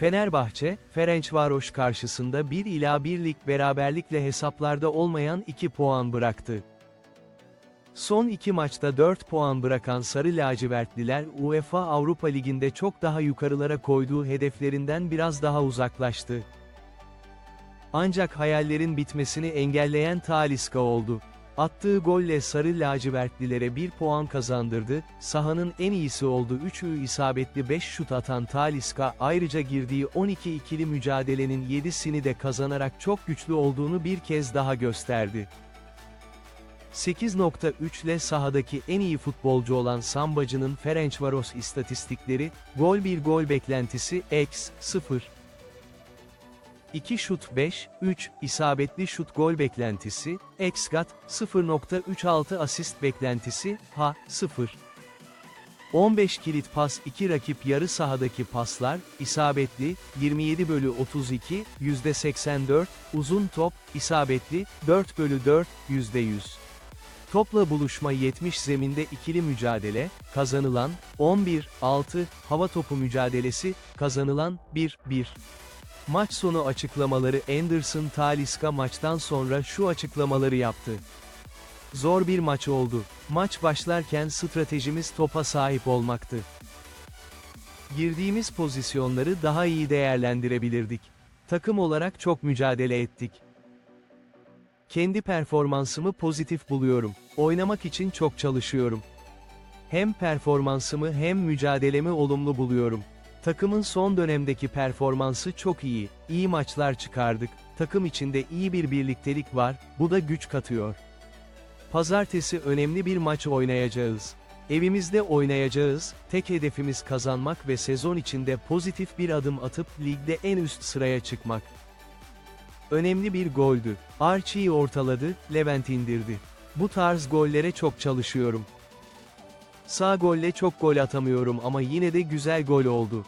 Fenerbahçe, Ferencvaros karşısında 1 ila 1'lik beraberlikle hesaplarda olmayan 2 puan bıraktı. Son iki maçta 4 puan bırakan Sarı Lacivertliler UEFA Avrupa Ligi'nde çok daha yukarılara koyduğu hedeflerinden biraz daha uzaklaştı. Ancak hayallerin bitmesini engelleyen Talisca oldu. Attığı golle Sarı Lacivertlilere 1 puan kazandırdı, sahanın en iyisi oldu 3 ü isabetli 5 şut atan Talisca ayrıca girdiği 12 ikili mücadelenin 7'sini de kazanarak çok güçlü olduğunu bir kez daha gösterdi. 8.3 ile sahadaki en iyi futbolcu olan Sambacı'nın Ferencvaros istatistikleri, gol 1 gol beklentisi, x 0. 2 şut 5, 3, isabetli şut gol beklentisi, xgat, 0.36 asist beklentisi, ha, 0. 15 kilit pas 2 rakip yarı sahadaki paslar, isabetli, 27 bölü 32, %84, uzun top, isabetli, 4 bölü 4, %100. Topla buluşma 70 zeminde ikili mücadele, kazanılan, 11-6, hava topu mücadelesi, kazanılan, 1-1. Maç sonu açıklamaları Anderson Talisca maçtan sonra şu açıklamaları yaptı. Zor bir maç oldu. Maç başlarken stratejimiz topa sahip olmaktı. Girdiğimiz pozisyonları daha iyi değerlendirebilirdik. Takım olarak çok mücadele ettik. Kendi performansımı pozitif buluyorum. Oynamak için çok çalışıyorum. Hem performansımı hem mücadelemi olumlu buluyorum. Takımın son dönemdeki performansı çok iyi. İyi maçlar çıkardık. Takım içinde iyi bir birliktelik var. Bu da güç katıyor. Pazartesi önemli bir maç oynayacağız. Evimizde oynayacağız. Tek hedefimiz kazanmak ve sezon içinde pozitif bir adım atıp ligde en üst sıraya çıkmak. Önemli bir goldü. Archie'yi ortaladı, Levent indirdi. Bu tarz gollere çok çalışıyorum. Sağ golle çok gol atamıyorum ama yine de güzel gol oldu.